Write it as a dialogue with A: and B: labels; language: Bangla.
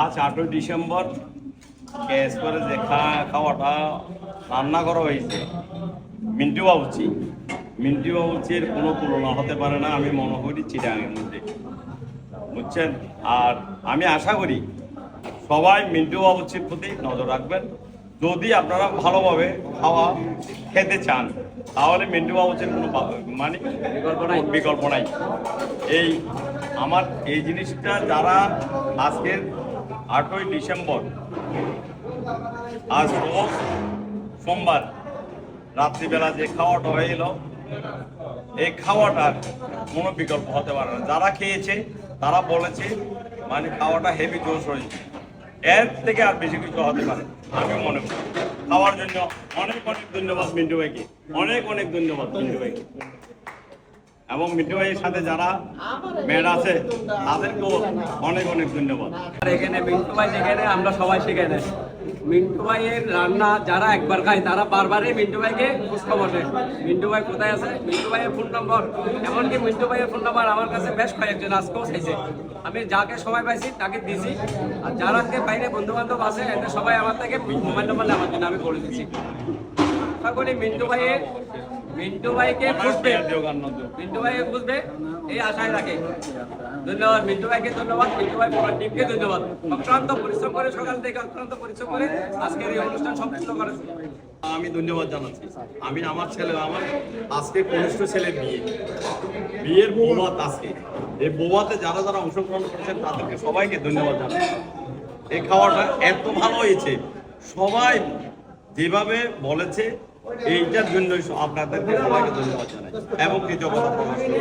A: আজ আটই ডিসেম্বর গ্যাস করে যে খাওয়াটা রান্না করা হয়েছে। মিন্টু বাবুচি মিন্টু বাবুচির কোনো তুলনা হতে পারে না, আমি মনে করি চিটাঙের মধ্যে। বুঝছেন? আর আমি আশা করি সবাই মিন্টু বাবুচির প্রতি নজর রাখবেন। যদি আপনারা ভালোভাবে খাওয়া খেতে চান তাহলে মিন্টু বাবুচির কোনো মানে বিকল্প নাই। বিকল্প নাই। এই আমার এই জিনিসটা যারা আজকের আটই ডিসেম্বর আজ রোজ সোমবার রাত্রিবেলা যে খাওয়াটা হয়ে এলো এই খাওয়াটার কোনো বিকল্প হতে পারে না। যারা খেয়েছে তারা বলেছে মানে খাওয়াটা হেভি জোশ হয়েছে। এর থেকে আর বেশি কিছু হতে পারে আমি মনে করি। খাওয়ার জন্য অনেক অনেক ধন্যবাদ মিন্টু ভাইকে। অনেক অনেক ধন্যবাদ মিন্টু ভাইকে। এবং মিন্টু ভাইয়ের সাথে যারা মেয়ের আছে, তাদেরকেও অনেক অনেক ধন্যবাদ।
B: আর এখানে মিন্টু ভাই যেখানে, আমরা সবাই সেখানে। মিন্টু ভাইয়ের রান্না যারা একবার খায়, তারা বারবারই মিন্টু ভাইকে খুঁজতে বসে মিন্টু ভাই কোথায় আছে? মিন্টু ভাইয়ের ফোন নম্বর এমনকি মিন্টু ভাইয়ের ফোন নম্বর আমার কাছে বেশ কয়েকজন আজকেও চাইছে। আমি যাকে সময় পাইছি, তাকে দিছি আর যারা বাইরে বন্ধু বান্ধব আছে সবাই আমার থেকে মোবাইল নম্বর নেওয়ার জন্য আমি করে দিচ্ছি। মিন্টু ভাইয়ের মিন্টু ভাইকে খুঁজবে মিন্টু ভাইকে খুঁজবে এই আশায় রাখে। ধন্যবাদ মিন্টু ভাইকে ধন্যবাদ মিন্টু ভাই পুরো টিমকে ধন্যবাদ। অক্লান্ত পরিশ্রম করে সকাল থেকে অক্লান্ত পরিশ্রম করে আজকের এই অনুষ্ঠান সম্পূর্ণ করেছে
A: আমি ধন্যবাদ জানাচ্ছি। আমি আমার ছেলে আমার আজকে কনিষ্ঠ ছেলে বিয়ে। বিয়ের বৌভাত আজকে। এই বৌভাতে যারা যারা অংশগ্রহণ করেছেন তাদেরকে সবাইকে ধন্যবাদ জানাচ্ছি। এই খাওয়াটা এত ভালো হয়েছে। সবাই যেভাবে বলেছে এইটার জন্যই আপনাদেরকে সবাইকে ধন্যবাদ জানাই এবং কৃতজ্ঞতা প্রকাশ করি